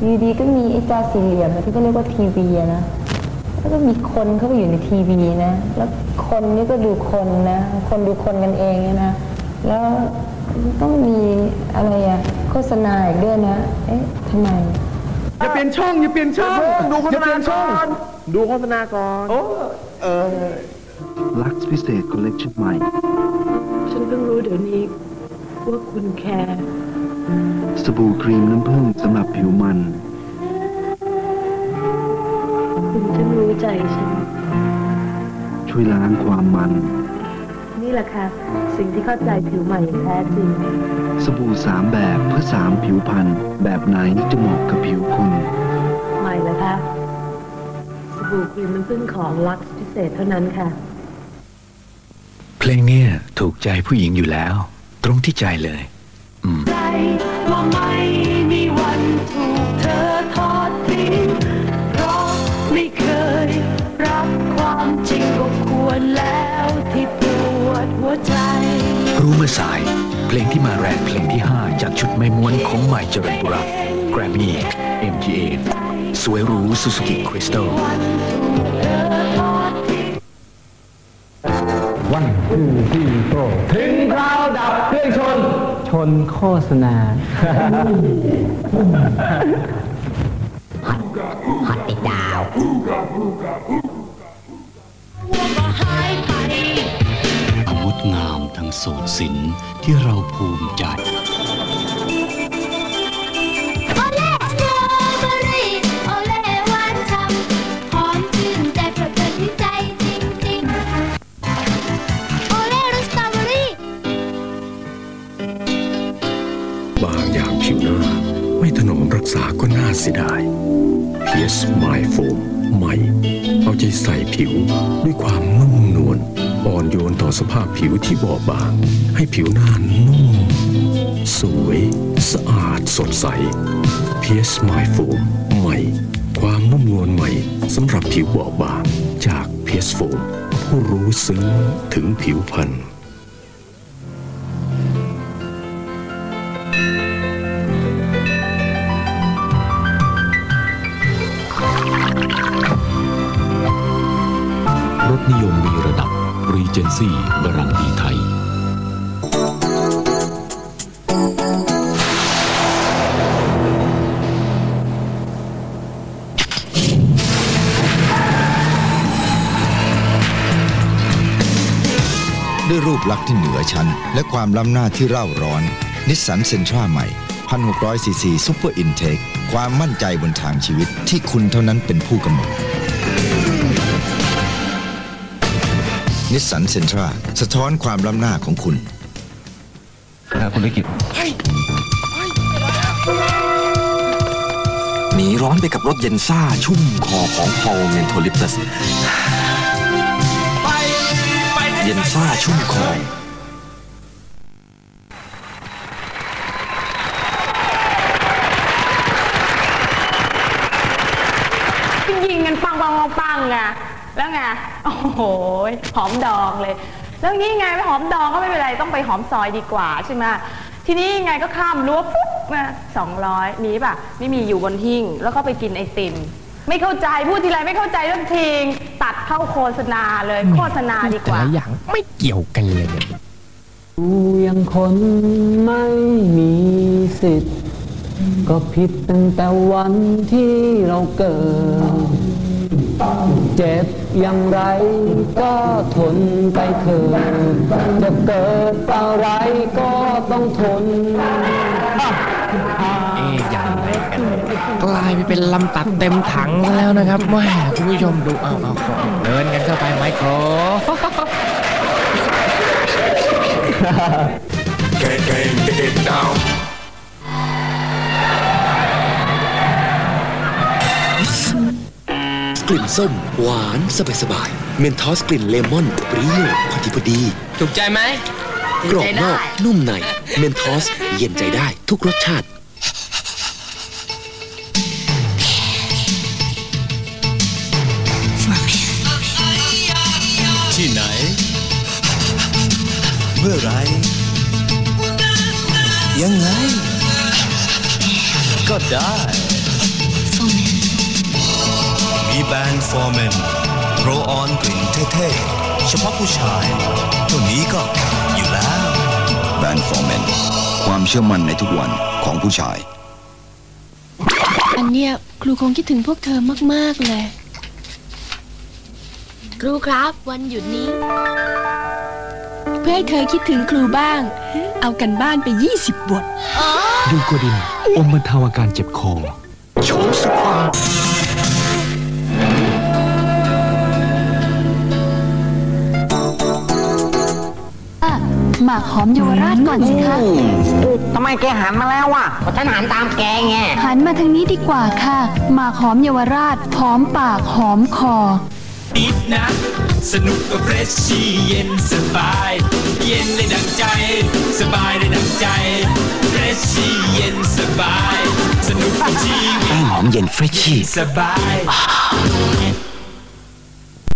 อยู่ดีก็มีไอ้จอสี่เหลี่ยมที่ก็เรียกว่าทีวีอะนะแล้วก็มีคนเข้าไปอยู่ในทีวีนะ แล้วคนนี่ก็ดูคนนะ คนดูคนกันเองเนี่ยนะ แล้วต้องมีอะไรอะโฆษณาอีกด้วยนะ เอ๊ะทำไม อย่าเปลี่ยนช่องอย่าเปลี่ยนช่องดูโฆษอย่าเปณาลี่ยนช่ก่องอนดูโฆษณาก่อนโอ้เออลักซ์พิเศษคอลเลกชันใหม่ ฉันเพิ่งรู้เดี๋ยวนี้ว่าคุณแคร์ สบู่ครีมน้ำผึ้งสำหรับผิวมัน คุณช่างรู้ใจฉัน ช่วยล้างความมัน นี่แหละค่ะ สิ่งที่เข้าใจผิวใหม่อย่างแท้จริง สบู่สามแบบเพื่อสามผิวพันธุ์แบบไหนจะเหมาะกับผิวคุณ ใหม่แล้วค่ะสบู่ครีมน้ำผึ้งของลักซ์พิเศษเท่านั้นค่ะ เพลงเนี้ยถูกใจผู้หญิงอยู่แล้ว ตรงที่ใจเลยอืมใจ ว่าไม่มีวันถูกเธอทอดทิ้งเพราะไม่เคยรับความจริงก็ควรแล้วที่ปวดหัวใจ รู้เมื่อสาย เพลงที่มาแรงเพลงที่ 5 จากชุดไม่ม้วนของใหม่เจริญบุรักแกรมมี่ MGA สวยรู้ซูซูกิคริสตัล นชนโฆษณางดงามทั้งโสดศิลป์ที่เราภูมิใจ ผิวหน้า ไม่ถนอมรักษาก็น่าเสียดาย PS My Foam ใหม่ เอาใจใส่ผิวด้วยความนุ่มนวลอ่อนโยนต่อสภาพผิวที่บอบบาง ให้ผิวหน้านุ่ม สวย สะอาดสดใส PS My Foam ใหม่ ความนุ่มนวลใหม่สำหรับผิวบอบบางจาก PS Foam ผู้รู้ซึ้งถึงผิวพรรณ เจนซี่บรันดีไทย ด้วยรูปลักษณ์ที่เหนือชั้น และความล้ำหน้าที่เร่าร้อน นิสสันเซนทราใหม่ 1,600ซีซีซูเปอร์อินเทค ความมั่นใจบนทางชีวิตที่คุณเท่านั้นเป็นผู้กำหนด นิสสันเซนทราสะท้อนความล้ำหน้าของคุณคุณลิกิตหนีร้อนไปกับรถเย็นซ่า ชุ่มคอของพอลเมนโทลิปตัส เย็นซ่าชุ่มคอยิงกันปังปังปังปังไง แล้วไงโอ้โหหอมดองเลย แล้วงี้ไงไปหอมดองก็ไม่เป็นไรต้องไปหอมซอยดีกว่าใช่ไหมทีนี้ไงก็ข้ามรั้วปุ๊บมาสองร้อยมีป่ะไม่มีอยู่บนหิ้งแล้วก็ไปกินไอติม ไม่เข้าใจพูดทีไรไม่เข้าใจเรื่องทีงตัดเข้าโฆษณาเลยโฆษณาดีกว่า แต่ละอย่างไม่เกี่ยวกันเลยดูยังคนไม่มีสิทธิ์ ก็ผิดตั้งแต่วันที่เราเกิด เจ็บอย่างไรก็ทนไปเถิดจะเกิดอะไรก็ต้องทนเอ๊ะยังไงกันกลายไปเป็นลำตัดเต็มถังซะแล้วนะครับแม่คุณผู้ชมดูเอาเอาเอาเดินกันเข้าไปไมโครก ลิ่นส้ม หวานสบายสบายๆเมนทอสกลิ่นเลมอนเปรี้ยวพอดีพอดี ถูกใจไหมกรอบนอกนุ่มในเมนทอสเย็นใจได้ทุกรสชาติ ที่ไหน เมื่อไร ยังไง ก็ได้ มีแบรนด์ฟอร์แมนโรออนกลิ่นเท่ๆ เฉพาะผู้ชายตัวนี้ก็อยู่แล้วแบรนด์ฟอร์แมนความเชื่อมั่นในทุกวันของผู้ชาย อันเนี้ยครูคงคิดถึงพวกเธอมาก ๆ เลย ครูครับวันหยุดนี้ เพื่อให้เธอคิดถึงครูบ้าง เอากันบ้านไป 20 บทยูโกดินอมบรรเทาอาการเจ็บคอ โชว์สุดคามหมากหอมเยาวราชก่อนสิคะ ทำไมแกหันมาแล้ววะฉันหันตามแกไง หันมาทางนี้ดีกว่าค่ะหมากหอมเยาวราชหอมปากหอมคอ นิดนะ สนุกกับเฟรชชี่เย็นสบาย เย็นเลยดังใจ สบายเลยดังใจเฟรชชี่เย็นสบาย สนุกกับชีวิตแป้งหอมเย็นเฟรชชี่ สบาย